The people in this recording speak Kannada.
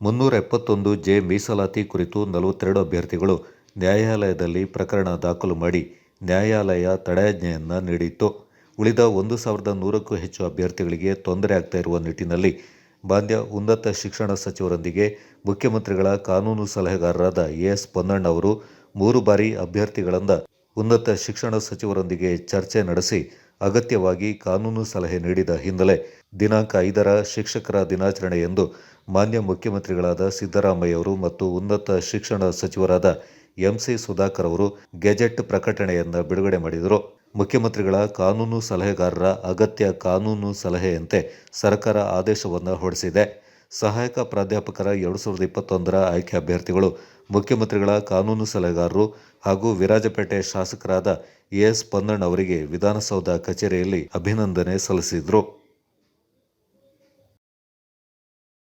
ಮುನ್ನೂರ ಎಪ್ಪತ್ತೊಂದು ಜೆ ಮೀಸಲಾತಿ ಕುರಿತು ನಲವತ್ತೆರಡು ಅಭ್ಯರ್ಥಿಗಳು ನ್ಯಾಯಾಲಯದಲ್ಲಿ ಪ್ರಕರಣ ದಾಖಲು ಮಾಡಿ ನ್ಯಾಯಾಲಯ ತಡೆಯಾಜ್ಞೆಯನ್ನು ನೀಡಿತ್ತು. ಉಳಿದ ಒಂದು ಸಾವಿರದ ನೂರಕ್ಕೂ ಹೆಚ್ಚು ಅಭ್ಯರ್ಥಿಗಳಿಗೆ ತೊಂದರೆ ಆಗ್ತಾ ಇರುವ ನಿಟ್ಟಿನಲ್ಲಿ ಬಾಂದ್ಯ ಉನ್ನತ ಶಿಕ್ಷಣ ಸಚಿವರೊಂದಿಗೆ ಮುಖ್ಯಮಂತ್ರಿಗಳ ಕಾನೂನು ಸಲಹೆಗಾರರಾದ ಎಸ್ ಪೊನ್ನಣ್ಣ ಅವರು ಮೂರು ಬಾರಿ ಅಭ್ಯರ್ಥಿಗಳಿಂದ ಉನ್ನತ ಶಿಕ್ಷಣ ಸಚಿವರೊಂದಿಗೆ ಚರ್ಚೆ ನಡೆಸಿ ಅಗತ್ಯವಾಗಿ ಕಾನೂನು ಸಲಹೆ ನೀಡಿದ ಹಿನ್ನೆಲೆ ದಿನಾಂಕ ಐದರ ಶಿಕ್ಷಕರ ದಿನಾಚರಣೆ ಎಂದು ಮಾನ್ಯ ಮುಖ್ಯಮಂತ್ರಿಗಳಾದ ಸಿದ್ದರಾಮಯ್ಯ ಅವರು ಮತ್ತು ಉನ್ನತ ಶಿಕ್ಷಣ ಸಚಿವರಾದ ಎಂಸಿ ಸುಧಾಕರ್ ಅವರು ಗೆಜೆಟ್ ಪ್ರಕಟಣೆಯನ್ನು ಬಿಡುಗಡೆ ಮಾಡಿದರು. ಮುಖ್ಯಮಂತ್ರಿಗಳ ಕಾನೂನು ಸಲಹೆಗಾರರ ಅಗತ್ಯ ಕಾನೂನು ಸಲಹೆಯಂತೆ ಸರ್ಕಾರ ಆದೇಶವನ್ನು ಹೊರಡಿಸಿದೆ. ಸಹಾಯಕ ಪ್ರಾಧ್ಯಾಪಕರ ಎರಡು ಸಾವಿರದ ಇಪ್ಪತ್ತೊಂದರ ಆಯ್ಕೆ ಅಭ್ಯರ್ಥಿಗಳು, ಮುಖ್ಯಮಂತ್ರಿಗಳ ಕಾನೂನು ಸಲಹೆಗಾರರು ಹಾಗೂ ವಿರಾಜಪೇಟೆ ಶಾಸಕರಾದ ಎಸ್ ಪೊನ್ನಣ್ಣ ಅವರಿಗೆ ವಿಧಾನಸೌಧ ಕಚೇರಿಯಲ್ಲಿ ಅಭಿನಂದನೆ ಸಲ್ಲಿಸಿದರು.